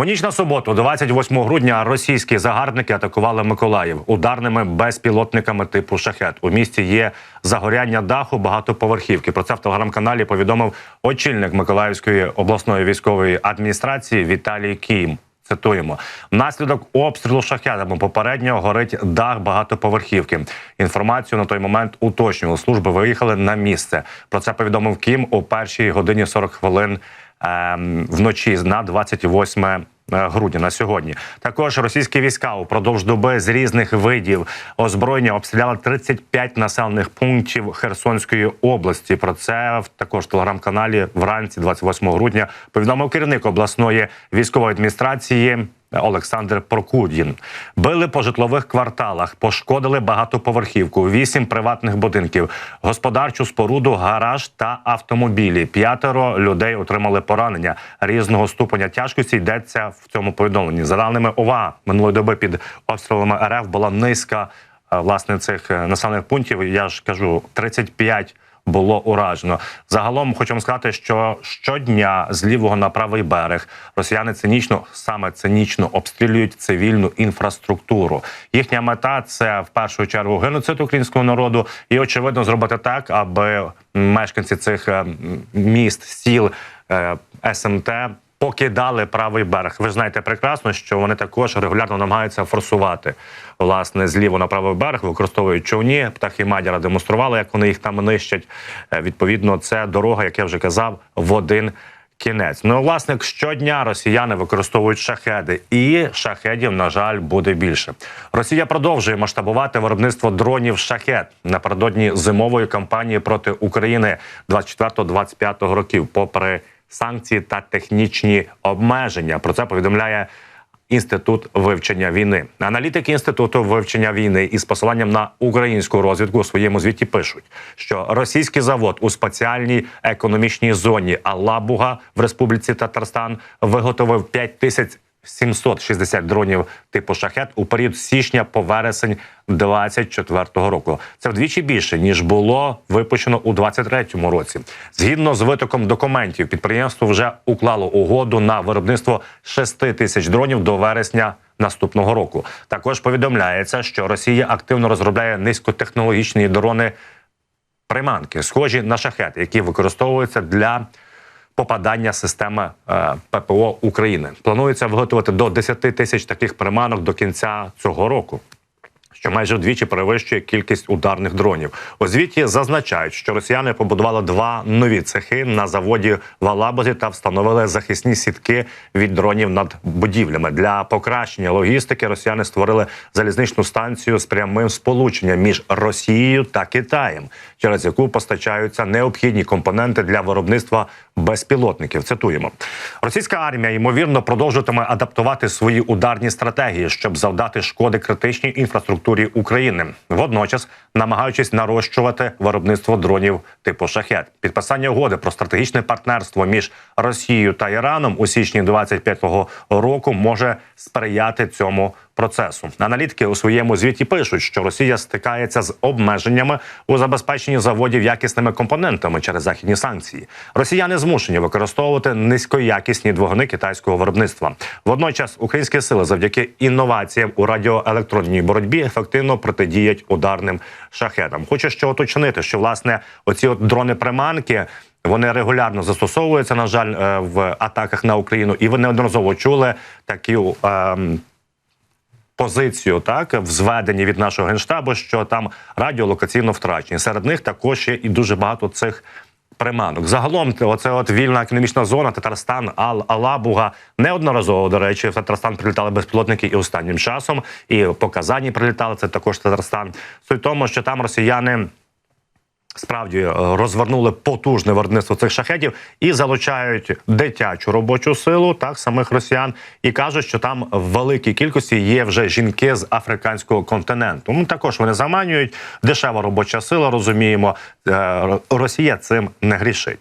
У ніч на суботу, 28 грудня, російські загарбники атакували Миколаїв ударними безпілотниками типу шахет. У місті є загоряння даху багатоповерхівки. Про це в телеграм-каналі повідомив очільник Миколаївської обласної військової адміністрації Віталій Кім. Цитуємо внаслідок обстрілу шахедами попередньо горить дах багатоповерхівки. Інформацію на той момент уточнювали. Служби виїхали на місце. Про це повідомив Кім о першій годині 40 хвилин вночі на 28 грудня на сьогодні. Також російські війська упродовж доби з різних видів озброєння обстріляли 35 населених пунктів Херсонської області. Про це в також телеграм-каналі вранці, 28 грудня, повідомив керівник обласної військової адміністрації. Олександр Прокудін били по житлових кварталах, пошкодили багатоповерхівку, вісім приватних будинків, господарчу споруду, гараж та автомобілі. П'ятеро людей отримали поранення різного ступеня тяжкості. Йдеться в цьому повідомленні. За даними ОВА минулої доби під обстрілами РФ була низка е, власне цих е, населених пунктів. Я ж кажу 35 було уражено. Загалом вам сказати, що щодня з лівого на правий берег росіяни цинічно саме цинічно обстрілюють цивільну інфраструктуру. Їхня мета це в першу чергу геноцид українського народу, і очевидно зробити так, аби мешканці цих е, міст, сіл е, СМТ. Покидали правий берег. Ви знаєте прекрасно, що вони також регулярно намагаються форсувати власне зліво на правий берег, використовують човні. Птахи Мадяра демонстрували, як вони їх там нищать. Е, Відповідно, це дорога, як я вже казав, в один кінець. Ну, власне, щодня росіяни використовують шахеди, і шахедів, на жаль, буде більше. Росія продовжує масштабувати виробництво дронів шахет напередодні зимової кампанії проти України 24-25 років, попри санкції та технічні обмеження. Про це повідомляє. Інститут вивчення війни аналітики інституту вивчення війни із посиланням на українську розвідку у своєму звіті пишуть, що російський завод у спеціальній економічній зоні Алабуга в Республіці Татарстан виготовив 5 тисяч 760 дронів типу шахет у період січня по вересень 24-го року. Це вдвічі більше ніж було випущено у 23-му році. Згідно з витоком документів, підприємство вже уклало угоду на виробництво 6 тисяч дронів до вересня. Наступного року також повідомляється, що Росія активно розробляє низькотехнологічні дрони приманки, схожі на шахети, які використовуються для попадання системи е, ППО України. Планується виготовити до 10 тисяч таких приманок до кінця цього року. Що майже вдвічі перевищує кількість ударних дронів. У звіті зазначають, що росіяни побудували два нові цехи на заводі в Алабозі та встановили захисні сітки від дронів над будівлями. Для покращення логістики росіяни створили залізничну станцію з прямим сполученням між Росією та Китаєм, через яку постачаються необхідні компоненти для виробництва безпілотників. Цитуємо, російська армія ймовірно продовжуватиме адаптувати свої ударні стратегії, щоб завдати шкоди критичній інфраструктурі України, водночас намагаючись нарощувати виробництво дронів типу шахет. Підписання угоди про стратегічне партнерство між Росією та Іраном у січні 25-го року може сприяти цьому процесу. Аналітики у своєму звіті пишуть, що Росія стикається з обмеженнями у забезпеченні заводів якісними компонентами через західні санкції. Росіяни змушені використовувати низькоякісні двигуни китайського виробництва. Водночас українські сили завдяки інноваціям у радіоелектронній боротьбі ефективно протидіють ударним шахетам. Хочу ще уточнити, що власне оці от дрони приманки. Вони регулярно застосовуються, на жаль, е, в атаках на Україну, і ви неодноразово чули такі ем, позицію так в зведенні від нашого генштабу, що там радіолокаційно втрачені. Серед них також є і дуже багато цих. Приманок загалом оце от вільна економічна зона Татарстан, Ал Алабуга неодноразово до речі, в Татарстан прилітали безпілотники і останнім часом, і по Казані прилітали. Це також Татарстан. Суть тому, що там росіяни справді е, розвернули потужне виробництво цих шахетів і залучають дитячу робочу силу, так самих росіян, і кажуть, що там в великій кількості є вже жінки з африканського континенту. Ну також вони заманюють дешева робоча сила. Розуміємо, Е, Росія цим не грішить.